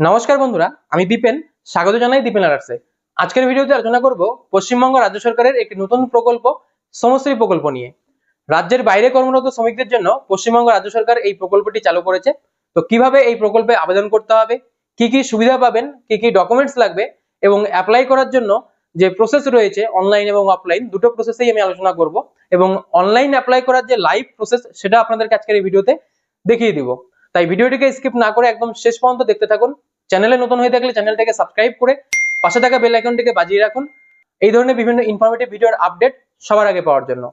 নমস্কার বন্ধুরা, আমি দীপেন। স্বাগত জানাই দীপেন আর্টসে আজকের ভিডিওতে আলোচনা করব পশ্চিমবঙ্গ রাজ্য সরকারের একটি নতুন প্রকল্প, সমশ্রী প্রকল্প নিয়ে। রাজ্যের বাইরে কর্মরত শ্রমিকদের জন্য পশ্চিমবঙ্গ রাজ্য সরকার এই প্রকল্পটি চালু করেছে। তো কীভাবে এই প্রকল্পে আবেদন করতে হবে? কি কি সুবিধা পাবেন? কি কি ডকুমেন্টস লাগবে? এবং অ্যাপ্লাই করার জন্য যে প্রসেস রয়েছে অনলাইন এবং অফলাইন দুটো প্রসেসেই আমি আলোচনা করব। এবং অনলাইন অ্যাপ্লাই করার যে লাইভ প্রসেস সেটা আপনাদেরকে আজকের এই ভিডিওতে দেখিয়ে দিব। তাই ভিডিওটিকে স্কিপ না করে একদম শেষ পর্যন্ত দেখতে থাকুন। চ্যানেলে নতুন হয়ে থাকলে চ্যানেলটাকে সাবস্ক্রাইব করে পাশে থাকা বেল আইকনটিকে বাজিয়ে রাখুন। এই ধরনের বিভিন্ন ইনফরমেটিভ ভিডিওর আপডেট সবার আগে পাওয়ার জন্য।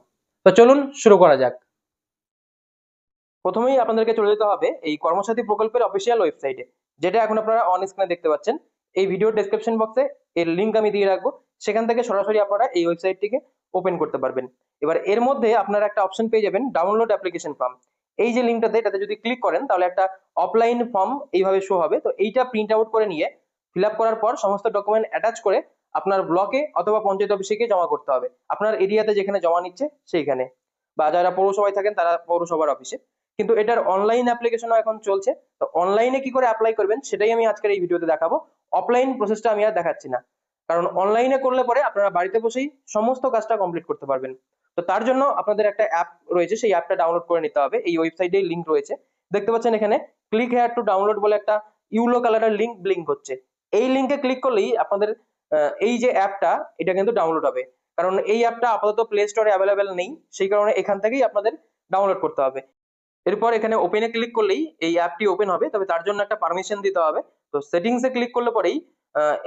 তো চলুন শুরু করা যাক। প্রথমেই আপনাদেরকে চলে যেতে হবে এই কর্মসাথী প্রকল্পের অফিসিয়াল ওয়েবসাইটে যেটা এখন আপনারা অন স্ক্রিনে দেখতে পাচ্ছেন। এই ভিডিও ডেসক্রিপশন বক্সে এর লিংক আমি দিয়ে রাখব। সেখান থেকে সরাসরি আপনারা এই ওয়েবসাইটটিকে ওপেন করতে পারবেন। এবার এর মধ্যে আপনারা একটা অপশন পেয়ে যাবেন ডাউনলোড অ্যাপ্লিকেশন ফর্ম এই যে লিঙ্কটাতে এটাতে যদি ক্লিক করেন, তাহলে একটা অফলাইন ফর্ম এইভাবে শো হবে। তো এইটা প্রিন্ট আউট করে নিয়ে ফিল করার পর সমস্ত ডকুমেন্ট অ্যাটাচ করে আপনার ব্লকে অথবা পঞ্চায়েত অফিসে গিয়ে জমা করতে হবে। আপনার এরিয়াতে যেখানে জমা নিচ্ছে সেইখানে। বা যারা পৌরসভায় থাকেন, তারা পৌরসভার অফিসে কিন্তু এটার অনলাইন অ্যাপ্লিকেশনও এখন চলছে। তো অনলাইনে কি করে অ্যাপ্লাই করবেন, সেটাই আমি আজকের এই ভিডিওতে দেখাবো। অফলাইন প্রসেসটা আমি আর দেখাচ্ছি না। কারণ অনলাইনে করলে পরে আপনারা বাড়িতে বসেই সমস্ত কাজটা কমপ্লিট করতে পারবেন। তো তার জন্য আপনাদের একটা অ্যাপ রয়েছে, সেই অ্যাপটা ডাউনলোড করে নিতে হবে। এই ওয়েবসাইটে লিংক রয়েছে। দেখতে পাচ্ছেন এখানে ক্লিক হেয়ার টু ডাউনলোড বলে একটা ইউলো কালারের লিংক ব্লিঙ্ক হচ্ছে। এই লিংকে ক্লিক করলেই আপনাদের এই যে অ্যাপটা এটা কিন্তু ডাউনলোড হবে। কারণ এই অ্যাপটা আপাতত প্লে স্টোরে অ্যাভেলেবেল নেই। সেই কারণে এখান থেকেই আপনাদের ডাউনলোড করতে হবে। এরপর এখানে ওপেনে ক্লিক করলেই এই অ্যাপটি ওপেন হবে। তবে তার জন্য একটা পারমিশন দিতে হবে। তো সেটিংসে ক্লিক করলে পরেই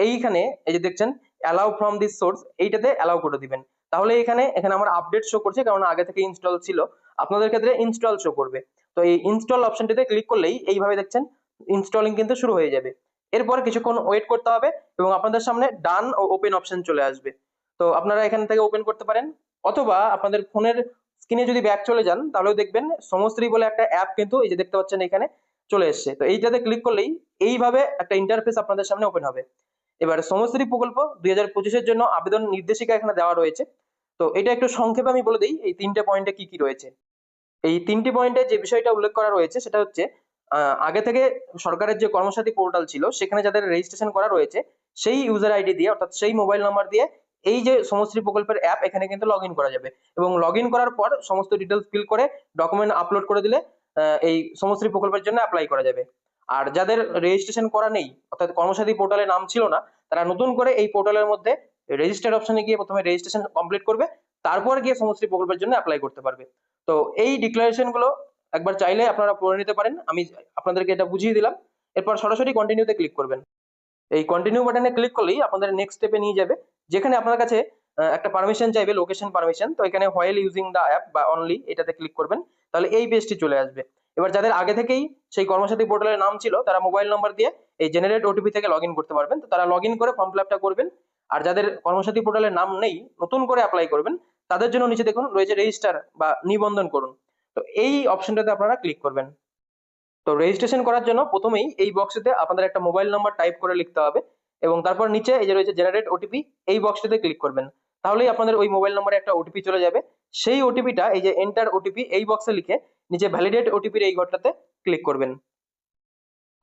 এইখানে এই যে দেখছেন অ্যালাউ ফ্রম দিস সোর্স এইটাতে অ্যালাউ করে দিবেন। তাহলে এখানে এখানে আমার আপডেট শো করছে কারণ আগে থেকে ইনস্টল ছিল। আপনাদের ক্ষেত্রে ইনস্টল শো করবে। তো এই ইনস্টল অপশনটিতে ক্লিক করলেই এইভাবে দেখছেন ইনস্টলিং কিন্তু শুরু হয়ে যাবে। এরপর কিছুক্ষণ ওয়েট করতে হবে এবং আপনাদের সামনে ডান ও ওপেন অপশন চলে আসবে। তো আপনারা এখান থেকে ওপেন করতে পারেন। অথবা আপনাদের ফোনের স্ক্রিনে যদি ব্যাক চলে যান, তাহলেও দেখবেন সমশ্রী বলে একটা অ্যাপ কিন্তু এই যে দেখতে পাচ্ছেন এখানে চলে এসছে। তো এইটাতে ক্লিক করলেই এইভাবে একটা ইন্টারফেস আপনাদের সামনে ওপেন হবে। এবার সমশ্রী প্রকল্প দুই হাজার জন্য আবেদন নির্দেশিকা এখানে দেওয়া রয়েছে। তো এটা একটু সংক্ষেপে আমি বলে দিই, এই তিনটে পয়েন্টে কি কি রয়েছে? এই তিনটি পয়েন্টে যে বিষয়টা উল্লেখ করা রয়েছে সেটা হচ্ছে আগে থেকে সরকারের যে কর্মসাথী পোর্টাল ছিল, সেখানে যাদের রেজিস্ট্রেশন করা রয়েছে, সেই ইউজার আইডি দিয়ে, অর্থাৎ সেই মোবাইল নাম্বার দিয়ে, এই যে সমশ্রী প্রকল্পের অ্যাপ এখানে কিন্তু লগ করা যাবে। এবং লগ করার পর সমস্ত ডিটেলস ফিল করে ডকুমেন্ট আপলোড করে দিলে এই সমশ্রী প্রকল্পের জন্য অ্যাপ্লাই করা যাবে। আর যাদের রেজিস্ট্রেশন করা নেই, অর্থাৎ কর্মসাথী পোর্টালে নাম ছিল না, তারা নতুন করে এই পোর্টালের মধ্যে রেজিস্টার্ড অপশনে গিয়ে প্রথমে রেজিস্ট্রেশন কমপ্লিট করবে, তারপর গিয়ে সমশ্রী প্রকল্পের জন্য অ্যাপ্লাই করতে পারবে। তো এই ডিক্লারেশনগুলো একবার চাইলে আপনারা পড়ে নিতে পারেন, আমি আপনাদেরকে এটা বুঝিয়ে দিলাম। এরপর সরাসরি কন্টিনিউতে ক্লিক করবেন। এই কন্টিনিউ বাটনে ক্লিক করলেই আপনাদের নেক্সট স্টেপে নিয়ে যাবে, যেখানে আপনার কাছে একটা পারমিশন চাইবে লোকেশন পারমিশন তো এখানে হোয়াইল ইউজিং দা অ্যাপ বা অনলি এটাতে ক্লিক করবেন, তাহলে এই পেজটি চলে আসবে। এবার যাদের আগে থেকেই সেই কর্মসাথী পোর্টালের নাম ছিল, তারা মোবাইল নম্বর দিয়ে এই জেনারেট ওটিপি থেকে লগ করতে পারবেন। তো তারা লগ করে ফর্ম ফিল করবেন। আর যাদের কর্মসাথী পোর্টালের নাম নেই, নতুন করে অ্যাপ্লাই করবেন, তাদের জন্য নিচে দেখুন, রয়েছে রেজিস্টার বা নিবন্ধন করুন। তো এই অপশনটাতে আপনারা ক্লিক করবেন। তো রেজিস্ট্রেশন করার জন্য প্রথমেই এই বক্সটিতে আপনাদের একটা মোবাইল নাম্বার টাইপ করে লিখতে হবে এবং তারপর নিচে এই যে রয়েছে জেনারেট ওটিপি এই বক্সটিতে ক্লিক করবেন। তাহলেই আপনাদের ওই মোবাইল নাম্বারে একটা ওটিপি চলে যাবে। সেই ওটিপিটা এই যে এন্টার ওটিপি এই বক্সে লিখে নিচে ভ্যালিডেট ওটিপির এই ঘরটাতে ক্লিক করবেন।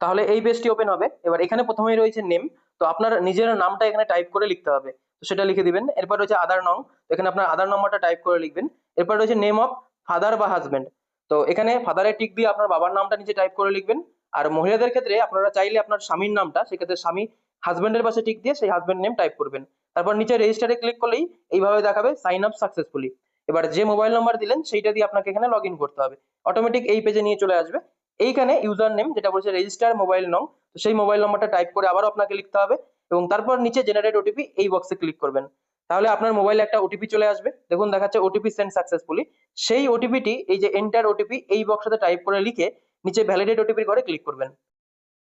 তাহলে এই পেজটি ওপেন হবে। এবার এখানে প্রথমেই রয়েছে নেম তো আপনার নিজের নামটা এখানে টাইপ করে লিখতে হবে। তো সেটা লিখে দিবেন। এরপর রয়েছে আধার নং এখানে আপনার আধার নম্বরটা টাইপ করে লিখবেন। এরপর রয়েছে নেম অফ ফাদার বা হাজবেন্ড তো এখানে ফাদারের টিক দিয়ে আপনার বাবার নামটা নিচে টাইপ করে লিখবেন। আর মহিলাদের ক্ষেত্রে আপনারা চাইলে আপনার স্বামীর নামটা, সেক্ষেত্রে স্বামী হাজবেন্ডের পাশে টিক দিয়ে সেই হাজবেন্ড নেম টাইপ করবেন। তারপর নিচে রেজিস্টারে ক্লিক করলেই এইভাবে দেখাবে সাইন আপ সাকসেসফুলি এবার যে মোবাইল নাম্বার দিলেন, সেইটা দিয়ে আপনাকে এখানে লগ করতে হবে। অটোমেটিক এই পেজে নিয়ে চলে আসবে। এইখানে ইউজার নেম যেটা বলছে রেজিস্টার মোবাইল নং সেই মোবাইল নাম্বারটা টাইপ করে আবারও আপনাকে লিখতে হবে এবং তারপর নিচে জেনারেট ওটিপি এই বক্সে ক্লিক করবেন। তাহলে আপনার মোবাইলে একটা ওটিপি চলে আসবে। দেখুন, দেখাচ্ছে ওটিপি সেন্ড সাকসেসফুলি সেই ওটিপিটি এই যে এন্টার ওটিপি এই বক্সটাতে টাইপ করে লিখে নিচে ভ্যালিডেট ওটিপির ঘরে ক্লিক করবেন।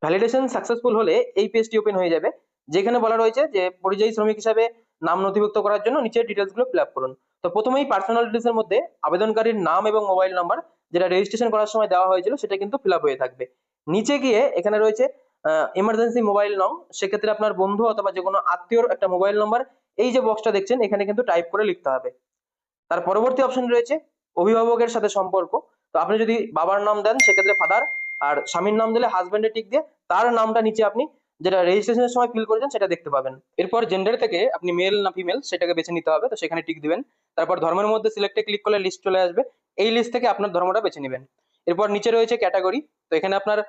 ভ্যালিডেশন সাকসেসফুল হলে এই পেজটি ওপেন হয়ে যাবে। যেখানে বলা রয়েছে যে পরিযায়ী শ্রমিক হিসাবে নাম নথিভুক্ত করার জন্য নিচের ডিটেলসগুলো ফিল আপ করুন। তো প্রথমেই পার্সোনাল ডিটেলস এর মধ্যে আবেদনকারীর নাম এবং মোবাইল নাম্বার যেটা রেজিস্ট্রেশন করার সময় দেওয়া হয়েছিল, সেটা কিন্তু ফিল হয়ে থাকবে। নিচে গিয়ে এখানে রয়েছে এমার্জেন্সি মোবাইল নং সেক্ষেত্রে আপনার বন্ধু অথবা যে কোনো আত্মীয়র একটা মোবাইল নাম্বার এই যে বক্সটা দেখছেন, এখানে কিন্তু টাইপ করে লিখতে হবে। তার পরবর্তী অপশন রয়েছে, অভিভাবকের সাথে সম্পর্ক। তো আপনি যদি বাবার নাম দেন, সেক্ষেত্রে ফাদার আর স্বামীর নাম দিলে হাজবেন্ডের টিক দিয়ে, তার নামটা নিচে আপনি যেটা রেজিস্ট্রেশনের সময় ফিল করেছেন, সেটা দেখতে পাবেন। এরপর জেন্ডার থেকে আপনি মেল না ফিমেল সেটাকে বেছে নিতে হবে, তো সেখানে টিক দিবেন। তারপর ধর্মের মধ্যে সিলেক্টে ক্লিক করলে লিস্ট চলে আসবে। এই লিস্ট থেকে আপনার ধর্মটা বেছে নেবেন। এরপর নিচে রয়েছে ক্যাটাগরি তো এখানে আপনার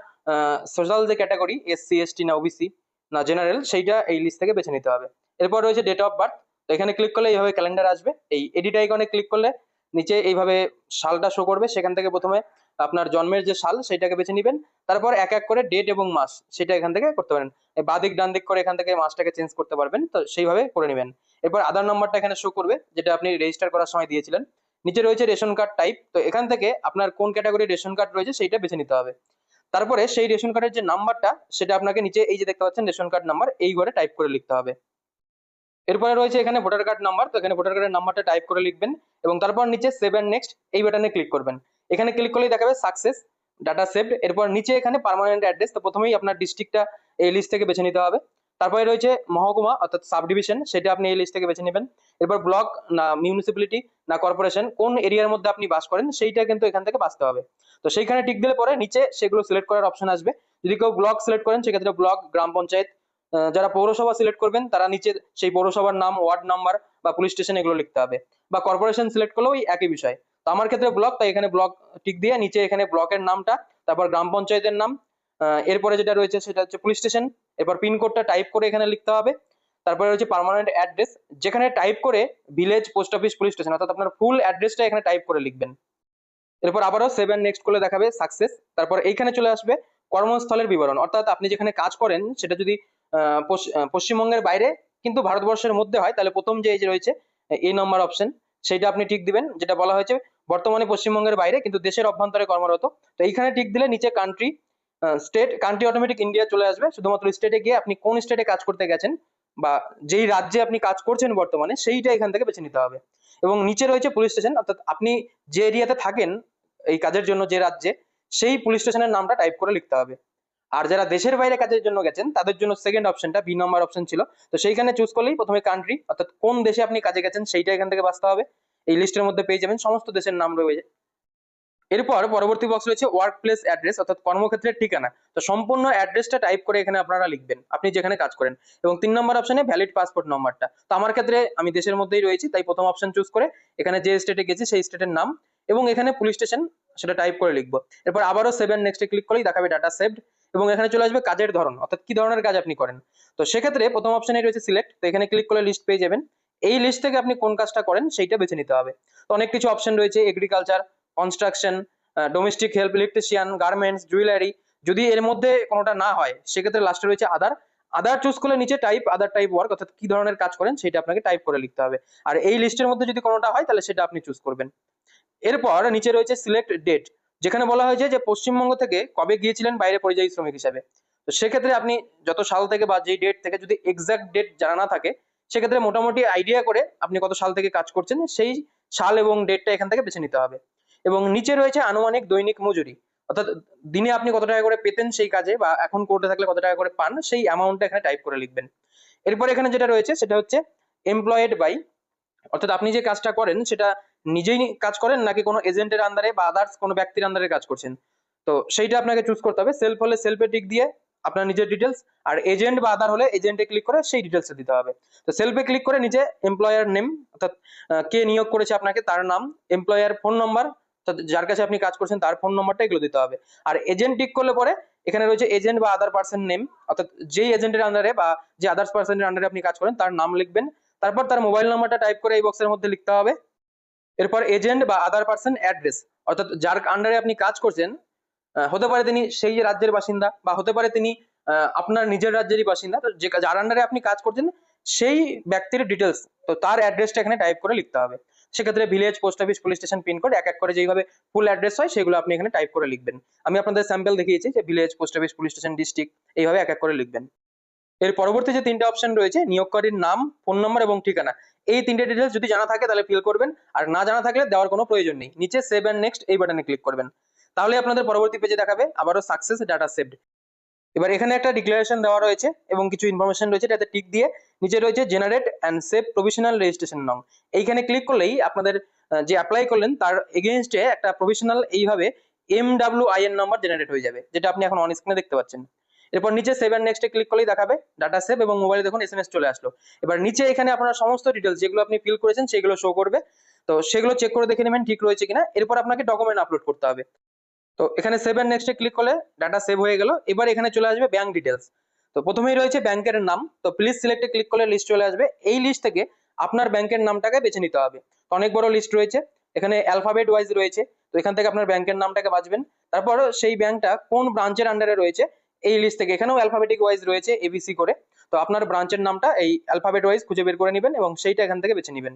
সোশ্যাল যে ক্যাটাগরি এসসি এসটি না ওবিসি না জেনারেল সেইটা এই লিস্ট থেকে বেছে নিতে হবে। এরপর রয়েছে ডেট অফ বার্থ তো এখানে ক্লিক করলে এইভাবে ক্যালেন্ডার আসবে। এই এডিট আইকনে ক্লিক করলে নিচে এইভাবে সালটা শো করবে। সেখান থেকে প্রথমে আপনার জন্মের যে সাল সেটাকে বেছে নেবেন। তারপর এক এক করে ডেট এবং মাস, সেটা এখান থেকে করতে পারেন। বাদিক ডান দিক করে এখান থেকে মাসটাকে চেঞ্জ করতে পারবেন, তো সেইভাবে করে নেবেন। এরপর আধার নাম্বারটা এখানে শো করবে, যেটা আপনি রেজিস্টার করার সময় দিয়েছিলেন। নিচে রয়েছে রেশন কার্ড টাইপ তো এখান থেকে আপনার কোন ক্যাটাগরি রেশন কার্ড রয়েছে সেইটা বেছে নিতে হবে। তারপরে সেই রেশন কার্ডের যে নাম্বারটা সেটা আপনাকে নিচে এই যে দেখতে পাচ্ছেন রেশন কার্ড নাম্বার এই ঘরে টাইপ করে লিখতে হবে। এরপরে রয়েছে এখানে ভোটার কার্ড নাম্বার তো এখানে ভোটার কার্ডের নাম্বারটা টাইপ করে লিখবেন এবং তারপর নিচে সেভ নেক্সট এই বাটনে ক্লিক করবেন। এখানে ক্লিক করলেই দেখাবে সাকসেস ডাটা সেভড এরপর নিচে এখানে পার্মানেন্ট অ্যাড্রেস তো প্রথমেই আপনার ডিস্ট্রিক্টটা এই লিস্ট থেকে বেছে নিতে হবে। তারপরে রয়েছে মহকুমা, অর্থাৎ সাব ডিভিশন সেটা আপনি এই লিস্ট থেকে বেছে নেবেন। এরপর ব্লক না মিউনিসিপ্যালিটি না কর্পোরেশন কোন এরিয়ার মধ্যে আপনি বাস করেন, সেইটা কিন্তু এখান থেকে বাঁচতে হবে। তো সেইখানে টিক দিলে পরে নিচে সেগুলো সিলেক্ট করার অপশন আসবে। যদি কেউ ব্লক সিলেক্ট করেন, সেক্ষেত্রে ব্লক গ্রাম পঞ্চায়েত যারা পৌরসভা সিলেক্ট করবেন, তারা নিচে সেই পৌরসভার নাম ওয়ার্ড নাম্বার বা পুলিশ স্টেশন এগুলো লিখতে হবে। বা কর্পোরেশন সিলেক্ট করলেও ওই একই বিষয়। তো আমার ক্ষেত্রে ব্লক তাই এখানে ব্লক টিক দিয়ে নিচে এখানে ব্লকের নামটা, তারপর গ্রাম পঞ্চায়েতের নাম এরপরে যেটা রয়েছে, সেটা হচ্ছে পুলিশ স্টেশন এরপর পিনকোডটা টাইপ করে এখানে লিখতে হবে। তারপরে রয়েছে পার্মানেন্ট অ্যাড্রেস যেখানে টাইপ করে village post office police station অর্থাৎ আপনার ফুল অ্যাড্রেসটা এখানে টাইপ করে লিখবেন। এরপর আবারও সেভেন নেক্সট করলে দেখাবে সাকসেস তারপর এইখানে চলে আসবে কর্মস্থলের বিবরণ। অর্থাৎ আপনি যেখানে কাজ করেন, সেটা যদি পশ্চিমবঙ্গের বাইরে, কিন্তু ভারতবর্ষের মধ্যে হয়, তাহলে প্রথম যে এই যে রয়েছে এই নম্বর অপশন সেটা আপনি ঠিক দিবেন, যেটা বলা হয়েছে বর্তমানে পশ্চিমবঙ্গের বাইরে, কিন্তু দেশের অভ্যন্তরে কর্মরত। তো এইখানে ঠিক দিলে নিচে country state country automatic India চলে আসবে। শুধুমাত্র স্টেটে গিয়ে আপনি কোন স্টেটে কাজ করতে গেছেন বা যেই রাজ্যে আপনি কাজ করছেন বর্তমানে, সেইটা এখান থেকে বেছে নিতে হবে। এবং নিচে রয়েছে পুলিশ স্টেশন অর্থাৎ আপনি যে এরিয়াতে থাকেন এই কাজের জন্য যে রাজ্যে, সেই পুলিশ স্টেশনের নামটা টাইপ করে লিখতে হবে। আর যারা দেশের বাইরে কাজের জন্য গেছেন, তাদের জন্য সেকেন্ড অপশনটা বি নম্বর অপশন ছিল। তো সেইখানে চুজ করলেই প্রথমে কান্ট্রি অর্থাৎ কোন দেশে আপনি কাজে গেছেন, সেইটা এখান থেকে বাঁচতে হবে। এই লিস্টের মধ্যে পেয়ে যাবেন, সমস্ত দেশের নাম রয়েছে এরপর পরবর্তী বক্স রয়েছে ওয়ার্ক প্লেস অ্যাড্রেস অর্থাৎ কর্মক্ষেত্রের ঠিকানা। তো সম্পূর্ণ অ্যাড্রেসটা টাইপ করে এখানে আপনারা লিখবেন, আপনি যেখানে কাজ করেন। এবং তিন নম্বর অপশনে ভ্যালিড পাসপোর্ট নম্বরটা তো আমার ক্ষেত্রে আমি দেশের মধ্যেই রয়েছি, তাই প্রথম অপশন চুজ করে এখানে যে স্টেটে গেছি সেই স্টেটের নাম এবং এখানে পুলিশ স্টেশন সেটা টাইপ করে লিখব। এরপর আবারও সেভেন নেক্সটে ক্লিক করলেই দেখাবে ডাটা সেভড এবং এখানে চলে আসবে কাজের ধরন, অর্থাৎ কি ধরনের কাজ আপনি করেন। তো সেক্ষেত্রে প্রথম অপশনে রয়েছে সিলেক্ট তো এখানে ক্লিক করলে লিস্ট পেয়ে যাবেন। এই লিস্ট থেকে আপনি কোন কাজটা করেন সেইটা বেছে নিতে হবে। তো অনেক কিছু অপশন রয়েছে agriculture construction domestic help electrician garments jewellery যদি এর মধ্যে কোনোটা না হয়, সেক্ষেত্রে লাস্টে রয়েছে আদার আদার চুজ করলে নিচে টাইপ আদার টাইপ ওয়ার্ক অর্থাৎ কি ধরনের কাজ করেন, সেটা আপনাকে টাইপ করে লিখতে হবে। আর এই লিস্টের মধ্যে যদি কোনোটা হয়, তাহলে সেটা আপনি চুজ করবেন। এরপর নিচে রয়েছে সিলেক্ট ডেট যেখানে বলা হয়েছে যে পশ্চিমবঙ্গ থেকে কবে গিয়েছিলেন বাইরে পরিযায়ী শ্রমিক হিসাবে। তো সেক্ষেত্রে আপনি যত সাল থেকে বা যেই ডেট থেকে যদি এক্সাক্ট ডেট জানা না থাকে, সেক্ষেত্রে মোটামুটি আইডিয়া করে আপনি কত সাল থেকে কাজ করছেন, সেই সাল এবং ডেটটা এখান থেকে বেছে নিতে হবে। এবং নিচে রয়েছে আনুমানিক দৈনিক মজুরি। অর্থাৎ দিনে আপনি কত টাকা করে পেতেন সেই কাজে বা এখন কোর্টে থাকলে কত টাকা করে পান সেই অ্যামাউন্টটা এখানে টাইপ করে লিখবেন। এরপর এখানে যেটা রয়েছে সেটা হচ্ছে এমপ্লয়েড বাই অর্থাৎ আপনি যে কাজটা করেন সেটা নিজেই কাজ করেন নাকি কোনো এজেন্টের আন্ডারে বা আদার্স কোনো ব্যক্তির আন্ডারে কাজ করছেন? তো সেইটা আপনাকে চুজ করতে হবে। সেলফ হলে সেলফে টিক দিয়ে আপনার নিজের ডিটেলস আর এজেন্ট বা আদার হলে এজেন্টে ক্লিক করে সেই ডিটেলসে দিতে হবে। তো সেলফে ক্লিক করে নিচে এমপ্লয়ার নেম অর্থাৎ কে নিয়োগ করেছে আপনাকে তার নাম এমপ্লয়ার ফোন নাম্বার যার কাছে আপনি কাজ করছেন, তার ফোন নাম্বারটা এগুলো দিতে হবে। আর এজেন্ট টিক করলে পরে এখানে রয়েছে এজেন্ট বা আদার পার্সন নেম অর্থাৎ যেই এজেন্টের আন্ডারে বা যে আদার্স পার্সনের আন্ডারে আপনি কাজ করেন, তার নাম লিখবেন। তারপর তার মোবাইল নাম্বারটা টাইপ করে এই বক্সের মধ্যে লিখতে হবে। এরপর এজেন্ট বা আদার পার্সন অ্যাড্রেস অর্থাৎ যার আন্ডারে আপনি কাজ করছেন হতে পারে তিনি সেই রাজ্যের বাসিন্দা বা হতে পারে তিনি আপনার নিজের রাজ্যেরই বাসিন্দা। যে, যার আন্ডারে আপনি কাজ করছেন, সেই ব্যক্তির ডিটেলস তো তার অ্যাড্রেসটা এখানে টাইপ করে লিখতে হবে। সেক্ষেত্রে village post office police station pin code এক এক করে যেইভাবে ফুল অ্যাড্রেস হয়, সেগুলো আপনি এখানে টাইপ করে লিখবেন। আমি আপনাদের স্যাম্পল দেখিয়েছি যে village post office police station district এইভাবে এক এক করে লিখবেন। এর পরবর্তী যে তিনটা অপশন রয়েছে, নিয়োগকারীর নাম ফোন নম্বর এবং ঠিকানা, এই তিনটে ডিটেলস যদি জানা থাকে, তাহলে ফিল করবেন। আর না জানা থাকলে দেওয়ার কোনো প্রয়োজন নেই। নিচে সেভ অ্যান্ড নেক্সট এই বাটনে ক্লিক করবেন। তাহলে আপনাদের পরবর্তী পেজে দেখাবে, আবারও সাকসেস ডাটা সেভড এবার এখানে একটা ডিক্লারেশন দেওয়া রয়েছে এবং কিছু ইনফরমেশন রয়েছে এটাতে টিক দিয়ে নিচে রয়েছে generate and save provisional registration নং। এইখানে ক্লিক করলেই আপনাদের যে অ্যাপ্লাই করলেন তার এগেনস্টে একটা প্রভিশনাল এইভাবে এম ডাব্লিউ আই নম্বর জেনারেট হয়ে যাবে, যেটা আপনি এখন অন স্ক্রিনে দেখতে পাচ্ছেন। এরপর নিচে সেভ অ্যান্ড নেক্সটে ক্লিক করলেই দেখাবে ডাটা সেভ এবং মোবাইলে দেখুন এসএমএস চলে আসলো। এবার নিচে এখানে আপনার সমস্ত ডিটেলস যেগুলো আপনি ফিল করেছেন সেগুলো শো করবে। তো সেগুলো চেক করে দেখে নেবেন ঠিক রয়েছে কিনা। এরপর আপনাকে ডকুমেন্ট আপলোড করতে হবে। তো এখানে সেভ অ্যান্ড নেক্সটে ক্লিক করলে ডাটা সেভ হয়ে গেল। এবার এখানে চলে আসবে ব্যাংক ডিটেলস তো প্রথমেই রয়েছে ব্যাংকের নাম। তো প্লিজ সিলেক্টে ক্লিক করলে লিস্ট চলে আসবে। এই লিস্ট থেকে আপনার ব্যাংকের নামটাকে বেছে নিতে হবে। তো অনেক বড় লিস্ট রয়েছে। এখানে অ্যালফাবেট ওয়াইজ রয়েছে। তো এখান থেকে আপনার ব্যাংকের নামটাকে বাঁচবেন তারপর সেই ব্যাংকটা কোন ব্রাঞ্চের আন্ডারে রয়েছে, এই লিস্ট থেকে এখানেও অ্যালফাবেটিক ওয়াইজ রয়েছে এবিসি করে। তো আপনার ব্রাঞ্চের নামটা এই অ্যালফাবেট ওয়াইজ খুঁজে বের করে নেবেন এবং সেইটা এখান থেকে বেছে নেবেন।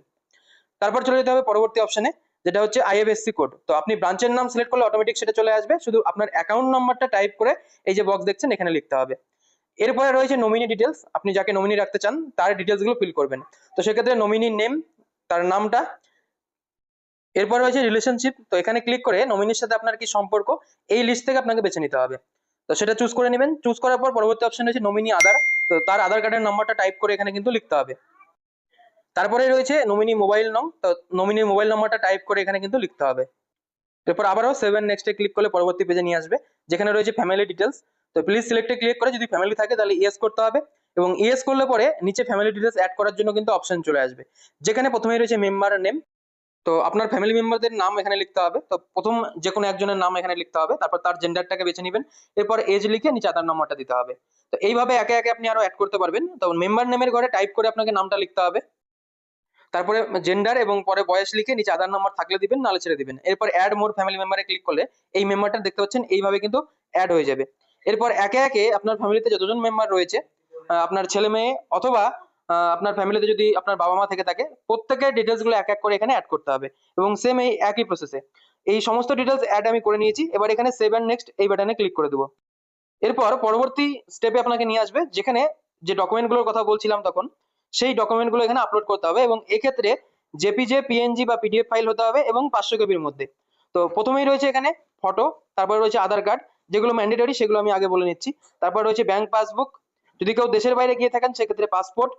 তারপর চলে যেতে হবে পরবর্তী অপশনে যেটা হচ্ছে আইএফএসসি কোড তো আপনি ব্রাঞ্চের নাম সিলেক্ট করলে অটোমেটিক সেটা চলে আসবে। শুধু আপনার অ্যাকাউন্ট নাম্বারটা টাইপ করে এই যে বক্স দেখছেন, এখানে লিখতে হবে। এরপরে রয়েছে নমিনি ডিটেলস আপনি যাকে নমিনি রাখতে চান, তার ডিটেলসগুলো ফিল করবেন। তো সেক্ষেত্রে নমিনি নেম তার নামটা। এরপর রয়েছে রিলেশনশিপ তো এখানে ক্লিক করে নমিনির সাথে আপনার কি সম্পর্ক, এই লিস্ট থেকে আপনাকে বেছে নিতে হবে। তো সেটা চুজ করে নেবেন। চুজ করার পর পরবর্তী অপশন রয়েছে নমিনি আধার। তো তার আধার কার্ডের নাম্বারটা টাইপ করে এখানে কিন্তু লিখতে হবে। তারপরে রয়েছে নমিনি মোবাইল নং তো নমিনি মোবাইল নাম্বারটা টাইপ করে এখানে কিন্তু লিখতে হবে। এরপর আবারও সেভেন নেক্সটে ক্লিক করলে পরবর্তী পেজে নিয়ে আসবে। যেখানে রয়েছে ফ্যামিলি ডিটেলস তো প্লিজ সিলেক্টে ক্লিক করে যদি ফ্যামিলি থাকে তাহলে ইয়েস করতে হবে এবং ইয়েস করলে পরে নিচে ফ্যামিলি ডিটেলস অ্যাড করার জন্য কিন্তু অপশন চলে আসবে। যেখানে প্রথমেই রয়েছে মেম্বার নেম তো আপনার ফ্যামিলি মেম্বারদের নাম এখানে লিখতে হবে। তো প্রথম যে কোনো একজনের নাম এখানে লিখতে হবে, তারপর তার জেন্ডারটাকে বেছে নেবেন, এরপর এজ লিখে নিচে আধার নম্বরটা দিতে হবে। তো এইভাবে একে একে আপনি আরও অ্যাড করতে পারবেন। তো মেম্বার নেমের ঘরে টাইপ করে আপনাকে নামটা লিখতে হবে। তারপরে জেন্ডার এবং পরে বয়স লিখে নিচে আধার নম্বর থাকলে দিবেন নালে ছেড়ে দিবেন। এরপর অ্যাড মোর ফ্যামিলি মেম্বারে ক্লিক করলে এই মেম্বারটা দেখতে পাচ্ছেন, এইভাবে কিন্তু অ্যাড হয়ে যাবে। এরপর একে একে আপনার ফ্যামিলিতে যতজন মেম্বার রয়েছে আপনার ছেলে মেয়ে অথবা আপনার ফ্যামিলিতে যদি আপনার বাবা মা থেকে থাকে, প্রত্যেকের ডিটেলসগুলো এক এক করে এখানে অ্যাড করতে হবে এবং সেম এই একই প্রসেসে এই সমস্ত ডিটেলস অ্যাড আমি করে নিয়েছি, এবার এখানে সেভ অ্যান্ড নেক্সট এই বাটনে ক্লিক করে দেবো। এরপর পরবর্তী স্টেপে আপনাকে নিয়ে আসবে, যেখানে যে ডকুমেন্টগুলোর কথা বলছিলাম তখন সেই ডকুমেন্টগুলো এখানে আপলোড করতে হবে এবং এক্ষেত্রে জেপিজে পিএনজি বা পিডিএফ ফাইল হতে হবে এবং পাঁচশো কপির মধ্যে। তো প্রথমেই রয়েছে এখানে ফটো তারপর রয়েছে আধার কার্ড যেগুলো ম্যান্ডেটরি সেগুলো আমি আগে বলে নিচ্ছি। তারপর রয়েছে ব্যাংক পাসবুক যদি কেউ দেশের বাইরে গিয়ে থাকেন সেক্ষেত্রে পাসপোর্ট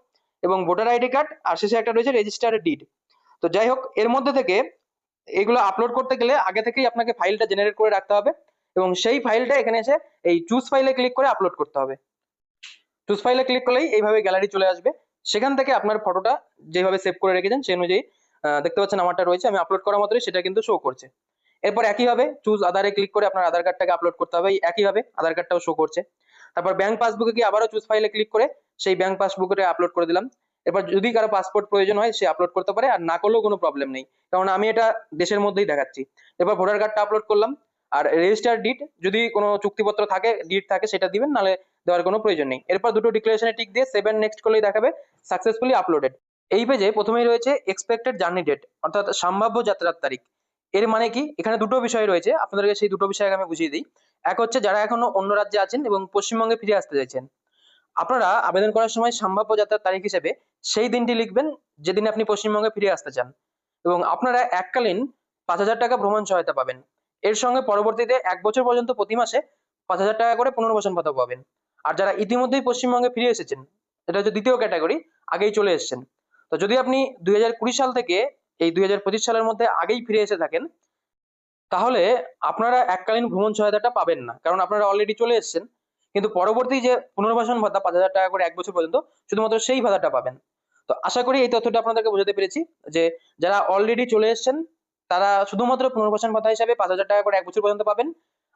এবং ভোটার আইডি কার্ড আর শেষে একটা রয়েছে রেজিস্টার ডিড তো যাই হোক, এর মধ্যে থেকে এগুলো আপলোড করতে গেলে আগে থেকেই আপনাকে ফাইলটা জেনারেট করে রাখতে হবে এবং সেই ফাইলটা এখানে এসে এই চুজ ফাইলে ক্লিক করে আপলোড করতে হবে। চুজ ফাইলে ক্লিক করলেই এইভাবে গ্যালারি চলে আসবে। সেখান থেকে আপনার ফটোটা যেভাবে সেভ করে রেখেছেন সেই অনুযায়ী দেখতে পাচ্ছেন আমারটা রয়েছে, আমি আপলোড করা মাত্রই সেটা কিন্তু শো করছে। এরপর একইভাবে চুজ আধারে ক্লিক করে আপনার আধার কার্ডটাকে আপলোড করতে হবে একইভাবে আধার কার্ডটাও শো করছে। তারপর ব্যাংক পাসবুকে গিয়ে আবারও চুজ ফাইলে ক্লিক করে সেই ব্যাংক পাসবুকে আপলোড করে দিলাম। এরপর যদি কারও পাসপোর্ট প্রয়োজন হয়, সে আপলোড করতে পারে, আর না করলেও কোনো প্রবলেম নেই। কারণ আমি এটা দেশের মধ্যেই দেখাচ্ছি। এরপর ভোটার কার্ডটা আপলোড করলাম। আর রেজিস্টার ডিট যদি কোনো চুক্তিপত্র থাকে ডিট থাকে, সেটা দিবেন নালে দেওয়ার কোনো প্রয়োজন নেই। এরপর দুটো ডিক্লারেশনে টিক দিয়ে সেভেন নেক্সট করলেই দেখাবে সাকসেসফুলি আপলোডেড এই পেজে প্রথমেই রয়েছে এক্সপেক্টেড জার্নি ডেট অর্থাৎ সম্ভাব্য যাত্রার তারিখ। এর মানে কি? এখানে দুটো বিষয় রয়েছে। আপনাদেরকে সেই দুটো বিষয় আমি বুঝিয়ে দিই। এক হচ্ছে, যারা এখনও অন্য রাজ্যে আছেন এবং পশ্চিমবঙ্গে ফিরে আসতে চাইছেন, আপনারা আবেদন করার সময় সম্ভাব্য যাত্রার তারিখ হিসেবে সেই দিনটি লিখবেন যেদিন আপনি পশ্চিমবঙ্গে ফিরে আসতে চান। এবং আপনারা এককালীন পাঁচ হাজার টাকা ভ্রমণ সহায়তা পাবেন। এর সঙ্গে পরবর্তীতে এক বছর পর্যন্ত প্রতি মাসে পাঁচ হাজার টাকা করে পুনর্বাসন ভাতা পাবেন। আর যারা ইতিমধ্যেই পশ্চিমবঙ্গে ফিরে এসেছেন, এটা হচ্ছে দ্বিতীয় ক্যাটাগরি, আগেই চলে এসেছেন। তো যদি আপনি দুই হাজার কুড়ি সাল থেকে এই দুই হাজার পঁচিশ সালের মধ্যে আগেই ফিরে এসে থাকেন, তাহলে আপনারা এককালীন ভ্রমণ সহায়তাটা পাবেন না, কারণ আপনারা অলরেডি চলে এসেছেন। কিন্তু পরবর্তী যে পুনর্বাসন ভাতা, পাঁচ হাজার টাকা করে এক বছর পর্যন্ত, শুধুমাত্র সেই ভাতাটা পাবেন। তো আশা করি এই তথ্যটা আপনাদেরকে বোঝাতে পেরেছি যে যারা অলরেডি চলে এসেছেন তারা শুধুমাত্র পুনর্বাসন ভাতা হিসাবে পাঁচ হাজার টাকা করে এক বছর পর্যন্ত পাবেন।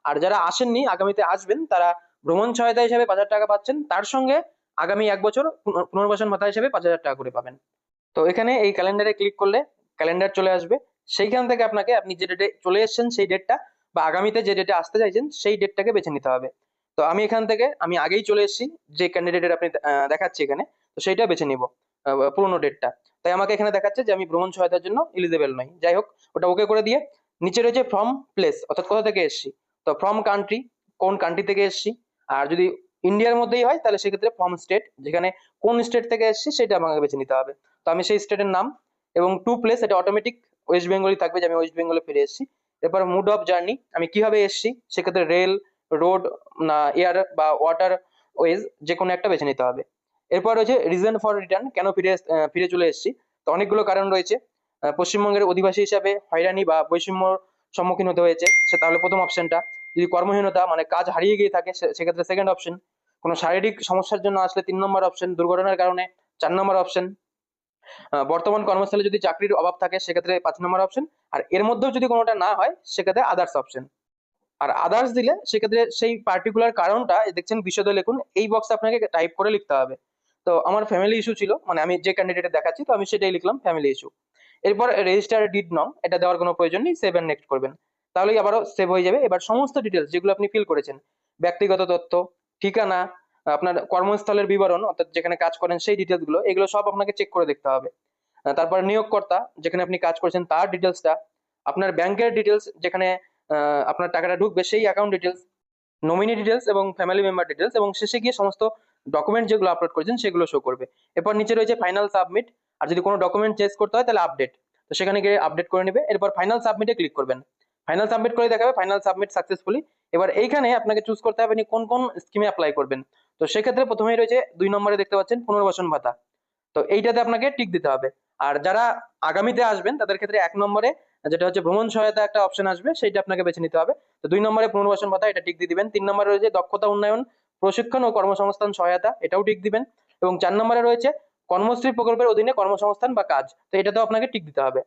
আর যারা আসেননি, আগামীতে আসবেন, তারা ভ্রমণ সহায়তা হিসাবে পাঁচ হাজার টাকা পাচ্ছেন। তার সঙ্গে আগামী এক বছর পুনর্বাসন ভাতা হিসেবে পাঁচ হাজার টাকা করে পাবেন। তো এখানে এই ক্যালেন্ডারে ক্লিক করলে ক্যালেন্ডার চলে আসবে। সেইখান থেকে আপনাকে আপনি যে ডেটে চলে এসেছেন, সেই ডেটটা বা আগামীতে যে ডেটে আসতে চাইছেন, সেই ডেটটাকে বেছে নিতে হবে। তো আমি এখান থেকে, আমি আগেই চলে এসেছি, যে ক্যান্ডিডেটের আপনি দেখাচ্ছি এখানে, তো সেইটা বেছে নিব। পুরোনো ডেটটা তাই আমাকে এখানে দেখাচ্ছে যে আমি ভ্রমণ সহায়তার জন্য এলিজেবল নই। যাই হোক, ওটা ওকে করে দিয়ে নিচে রয়েছে ফ্রম প্লেস অর্থাৎ কোথা থেকে এসেছি? তো ফ্রম কান্ট্রি কোন কান্ট্রি থেকে এসেছি? আর যদি ইন্ডিয়ার মধ্যেই হয়, তাহলে সেক্ষেত্রে ফ্রম স্টেট যেখানে কোন স্টেট থেকে এসেছি সেটা আমাকে বেছে নিতে হবে। তো আমি সেই স্টেটের নাম এবং টু প্লেস এটা অটোমেটিক ওয়েস্ট বেঙ্গলই থাকবে যে আমি ওয়েস্ট বেঙ্গলে ফিরে এসেছি। এরপর মুড অফ জার্নি আমি কীভাবে এসেছি? সেক্ষেত্রে রেল রোড না এয়ার বা ওয়াটার ওয়েজ যে কোনো একটা বেছে নিতে হবে। এরপর রয়েছে রিজন ফর রিটার্ন কেন ফিরে ফিরে চলে এসেছি? তো অনেকগুলো কারণ রয়েছে। পশ্চিমবঙ্গের অধিবাসী হিসাবে হয়রানি বা বৈষম্যর সম্মুখীন হতে হয়েছে, সে তাহলে প্রথম অপশনটা যদি কর্মহীনতা মানে কাজ হারিয়ে গিয়ে থাকে সেক্ষেত্রে সেকেন্ড অপশন কোনো শারীরিক সমস্যার জন্য আসলে তিন নম্বর অপশন দুর্ঘটনার কারণে চার নম্বর অপশন বর্তমান কর্মস্থলে যদি চাকরির অভাব থাকে, সেক্ষেত্রে পাঁচ নম্বর অপশন আর এর মধ্যেও যদি কোনোটা না হয়, সেক্ষেত্রে আদার্স অপশন আর আদার্স দিলে, সেক্ষেত্রে সেই পার্টিকুলার কারণটা, দেখছেন বিশদে লিখুন, এই বক্সে আপনাকে টাইপ করে লিখতে হবে। তো আমার ফ্যামিলি ইস্যু ছিল মানে আমি যে ক্যান্ডিডেটে দেখাচ্ছি, তো আমি সেটাই লিখলাম ফ্যামিলি ইস্যু এরপর রেজিস্টার ডিড নং এটা দেওয়ার কোনো প্রয়োজন নেই সেভ নেক্সট করবেন। তাহলেই আবারও সেভ হয়ে যাবে। এবার সমস্ত ডিটেলস যেগুলো আপনি ফিল করেছেন, ব্যক্তিগত তথ্য, ঠিকানা, আপনার কর্মস্থলের বিবরণ, অর্থাৎ যেখানে কাজ করেন সেই ডিটেলসগুলো, এগুলো সব আপনাকে চেক করে দেখতে হবে। তারপর নিয়োগকর্তা, যেখানে আপনি কাজ করছেন তার ডিটেলসটা আপনার ব্যাংকের ডিটেলস যেখানে আপনার টাকাটা ঢুকবে সেই অ্যাকাউন্ট ডিটেলস নমিনি ডিটেলস এবং ফ্যামিলি মেম্বার ডিটেলস এবং শেষে গিয়ে সমস্ত ডকুমেন্ট যেগুলো আপলোড করেছেন সেগুলো শো করবে। এরপর নিচে রয়েছে ফাইনাল সাবমিট আর যদি কোনো ডকুমেন্ট চেঞ্জ করতে হয় তাহলে আপডেট তো সেখানে গিয়ে আপডেট করে নেবে। এরপর ফাইনাল সাবমিটে ক্লিক করবেন। ফাইনাল সাবমিট করে দেখাবে ফাইনাল সাবমিট সাকসেসফুলি এবার এইখানে আপনাকে চুজ করতে হবে আপনি কোন কোন স্কিমে অ্যাপ্লাই করবেন। তো সেক্ষেত্রে প্রথমেই রয়েছে দুই নম্বরে দেখতে পাচ্ছেন পুনর্বাসন ভাতা। তো এইটাতে আপনাকে টিক দিতে হবে। আর যারা আগামীতে আসবেন তাদের ক্ষেত্রে এক নম্বরে যেটা হচ্ছে ভ্রমণ সহায়তা একটা অপশন আসবে, সেইটা আপনাকে বেছে নিতে হবে। তো দুই নম্বরে পুনর্বাসন ভাতা, এটা টিক দিয়ে দিবেন। তিন নম্বরে রয়েছে দক্ষতা উন্নয়ন। প্রশিক্ষণ ও কর্মসংস্থান সহায়তা, এটাও টিক দিবেন। এবং চার নম্বরে রয়েছে কর্মশ্রী প্রকল্পের অধীনে কর্মসংস্থান বা কাজ, তো এটাতেও আপনাকে টিক দিতে হবে।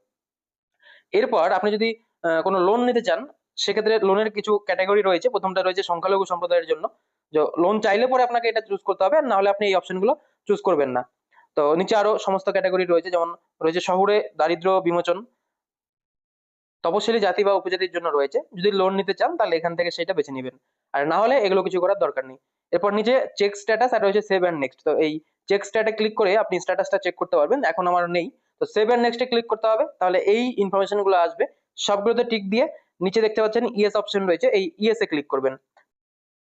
এরপর আপনি যদি কোনো লোন নিতে চান, সেক্ষেত্রে লোনের কিছু ক্যাটাগরি রয়েছে। প্রথমটা রয়েছে সংখ্যালঘু সম্প্রদায়ের জন্য। লোন চাইলে পরে আপনাকে এটা চুজ করতে হবে, আর না হলে আপনি এই অপশনগুলো চুজ করবেন না। তো নিচে আরও সমস্ত ক্যাটাগরি রয়েছে, যেমন রয়েছে শহুরে দারিদ্র বিমোচন, তপশিলি জাতি বা উপজাতির জন্য রয়েছে। যদি লোন নিতে চান, তাহলে এখান থেকে সেটা বেছে নেবেন। আর না হলে এগুলো কিছু করার দরকার নেই। এরপর নিচে চেক স্ট্যাটাস আর রয়েছে সেভ অ্যান্ড নেক্সট তো এই চেক স্ট্যাটে ক্লিক করে আপনি স্ট্যাটাসটা চেক করতে পারবেন। এখন আমার নেই। তো সেভ অ্যান্ড নেক্সটে ক্লিক করতে হবে। তাহলে এই ইনফরমেশনগুলো আসবে। সবগুলোতে টিক দিয়ে নিচে দেখতে পাচ্ছেন ইএস অপশন রয়েছে। এই ইএস এ ক্লিক করবেন।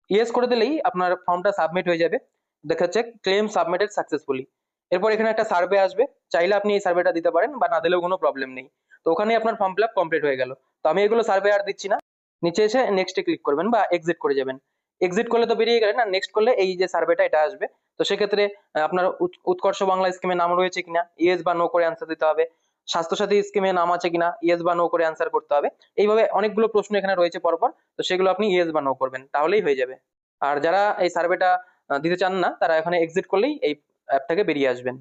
ইয়েস করে দিলেই আপনার ফর্মটা সাবমিট হয়ে যাবে। দেখা যাচ্ছে ক্লেম সাবমিটেড সাকসেসফুলি এরপর এখানে একটা সার্ভে আসবে। চাইলে আপনি এই সার্ভেটা দিতে পারেন বা না দিলেও কোনো প্রবলেম নেই। তো ওখানে আপনার ফর্ম ফিল আপ কমপ্লিট হয়ে গেল। তো আমি এগুলো সার্ভে আর দিচ্ছি না। নিচে এসে নেক্সটে ক্লিক করবেন বা এক্সিট করে যাবেন। এক্সিট করলে তো বেরিয়ে গেলেন না নেক্সট করলে এই যে সার্ভেটা এটা আসবে। তো সেক্ষেত্রে আপনার উৎকর্ষ বাংলা স্কিমে নাম রয়েছে কিনা ইয়েস বা নো করে অ্যান্সার দিতে হবে। স্বাস্থ্যসাথী স্কিমে নাম আছে কিনা ইয়েস বা নো করে অ্যান্সার করতে হবে। এইভাবে অনেকগুলো প্রশ্ন এখানে রয়েছে পরপর, তো সেগুলো আপনি ইয়েস বা নো করবেন, তাহলেই হয়ে যাবে। আর যারা এই সার্ভেটা দিতে চান না, তারা এখানে এক্সিট করলেই এই অ্যাপ থেকে বেরিয়ে আসবেন।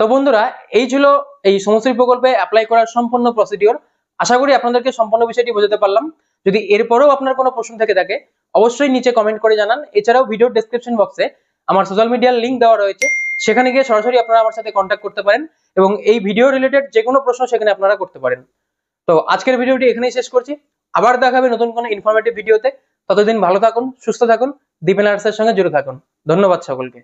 তো বন্ধুরা, এই ছিল এই সমশ্রী প্রকল্পে অ্যাপ্লাই করার সম্পূর্ণ প্রসিডিওর আশা করি আপনাদেরকে সম্পূর্ণ বিষয়টি বোঝাতে পারলাম। যদি এরপরেও আপনার কোনো প্রশ্ন থেকে থাকে, অবশ্যই নিচে কমেন্ট করে জানান। এছাড়াও ভিডিও ডেসক্রিপশন বক্সে আমার সোশ্যাল মিডিয়ার লিংক দেওয়া রয়েছে। সেখানে গিয়ে সরাসরি আপনারা আমার সাথে কন্ট্যাক্ট করতে পারেন এবং এই ভিডিও রিলেটেড যে কোনো প্রশ্ন সেখানে আপনারা করতে পারেন। তো আজকের ভিডিওটি এখানেই শেষ করছি। আবার দেখা দেখাবে নতুন কোনো ইনফরমেটিভ ভিডিওতে ততদিন ভালো থাকুন, সুস্থ থাকুন, দীপেন আর্টসের সঙ্গে জুড়ে থাকুন। ধন্যবাদ সকলকে।